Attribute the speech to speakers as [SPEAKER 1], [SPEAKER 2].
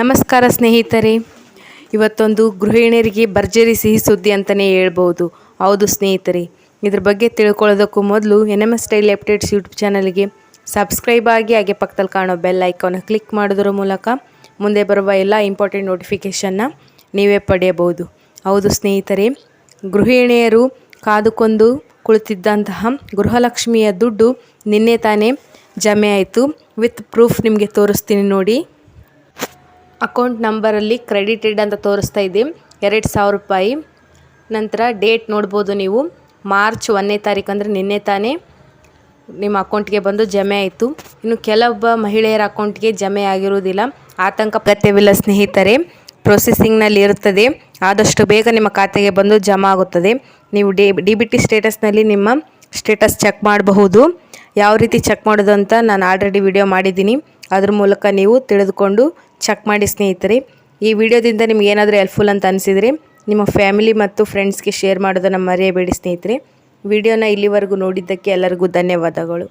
[SPEAKER 1] ನಮಸ್ಕಾರ ಸ್ನೇಹಿತರೆ. ಇವತ್ತೊಂದು ಗೃಹಿಣಿಯರಿಗೆ ಭರ್ಜರಿ ಸಿಹಿ ಸುದ್ದಿ ಅಂತಲೇ ಹೇಳ್ಬೋದು. ಹೌದು ಸ್ನೇಹಿತರೆ, ಇದ್ರ ಬಗ್ಗೆ ತಿಳ್ಕೊಳ್ಳೋದಕ್ಕೂ ಮೊದಲು N M S style updates YouTube ಚಾನಲ್ಗೆ ಸಬ್ಸ್ಕ್ರೈಬ್ ಆಗಿ ಹಾಗೆ ಪಕ್ಕದಲ್ಲಿ ಕಾಣೋ ಬೆಲ್ ಐಕಾನ್ ಕ್ಲಿಕ್ ಮಾಡೋದ್ರ ಮೂಲಕ ಮುಂದೆ ಬರುವ ಎಲ್ಲ ಇಂಪಾರ್ಟೆಂಟ್ ನೋಟಿಫಿಕೇಷನ್ನ ನೀವೇ ಪಡೆಯಬಹುದು. ಹೌದು ಸ್ನೇಹಿತರೆ, ಗೃಹಿಣಿಯರು ಕಾದುಕೊಂಡು ಕುಳಿತಿದ್ದಂತಹ ಗೃಹಲಕ್ಷ್ಮಿಯ ದುಡ್ಡು ನಿನ್ನೆ ತಾನೇ ಜಮೆ ಆಯಿತು. ವಿತ್ ಪ್ರೂಫ್ ನಿಮಗೆ ತೋರಿಸ್ತೀನಿ ನೋಡಿ. ಅಕೌಂಟ್ ನಂಬರಲ್ಲಿ ಕ್ರೆಡಿಟೆಡ್ ಅಂತ ತೋರಿಸ್ತಾ ಇದೆ. ಎರಡು ಸಾವಿರ ರೂಪಾಯಿ. ನಂತರ ಡೇಟ್ ನೋಡ್ಬೋದು ನೀವು. ಮಾರ್ಚ್ ಒಂದನೇ ತಾರೀಕು ಅಂದರೆ ನಿನ್ನೆ ತಾನೇ ನಿಮ್ಮ ಅಕೌಂಟ್ಗೆ ಬಂದು ಜಮೆ ಆಯಿತು. ಇನ್ನು ಕೆಲವೊಬ್ಬ ಮಹಿಳೆಯರ ಅಕೌಂಟ್ಗೆ ಜಮೆ ಆಗಿರುವುದಿಲ್ಲ. ಆತಂಕ ಪ್ರತ್ಯವಿಲ್ಲ ಸ್ನೇಹಿತರೆ ಪ್ರೊಸೆಸಿಂಗ್ನಲ್ಲಿ ಇರುತ್ತದೆ. ಆದಷ್ಟು ಬೇಗ ನಿಮ್ಮ ಖಾತೆಗೆ ಬಂದು ಜಮಾ ಆಗುತ್ತದೆ. ನೀವು ಡಿ ಡಿ ಬಿ ಟಿ ಸ್ಟೇಟಸ್ನಲ್ಲಿ ನಿಮ್ಮ ಸ್ಟೇಟಸ್ ಚೆಕ್ ಮಾಡಬಹುದು. ಯಾವ ರೀತಿ ಚೆಕ್ ಮಾಡೋದು ಅಂತ ನಾನು ಆಲ್ರೆಡಿ ವಿಡಿಯೋ ಮಾಡಿದ್ದೀನಿ. ಅದ್ರ ಮೂಲಕ ನೀವು ತಿಳಿದುಕೊಂಡು ಚೆಕ್ ಮಾಡಿ ಸ್ನೇಹಿತರೆ. ಈ ವಿಡಿಯೋದಿಂದ ನಿಮ್ಗೆ ಏನಾದರೂ ಹೆಲ್ಪ್ಫುಲ್ ಅಂತ ಅನಿಸಿದರೆ ನಿಮ್ಮ ಫ್ಯಾಮಿಲಿ ಮತ್ತು ಫ್ರೆಂಡ್ಸ್ಗೆ ಶೇರ್ ಮಾಡೋದನ್ನು ಮರೆಯಬೇಡಿ ಸ್ನೇಹಿತರೆ. ವಿಡಿಯೋನ ಇಲ್ಲಿವರೆಗೂ ನೋಡಿದ್ದಕ್ಕೆ ಎಲ್ಲರಿಗೂ ಧನ್ಯವಾದಗಳು.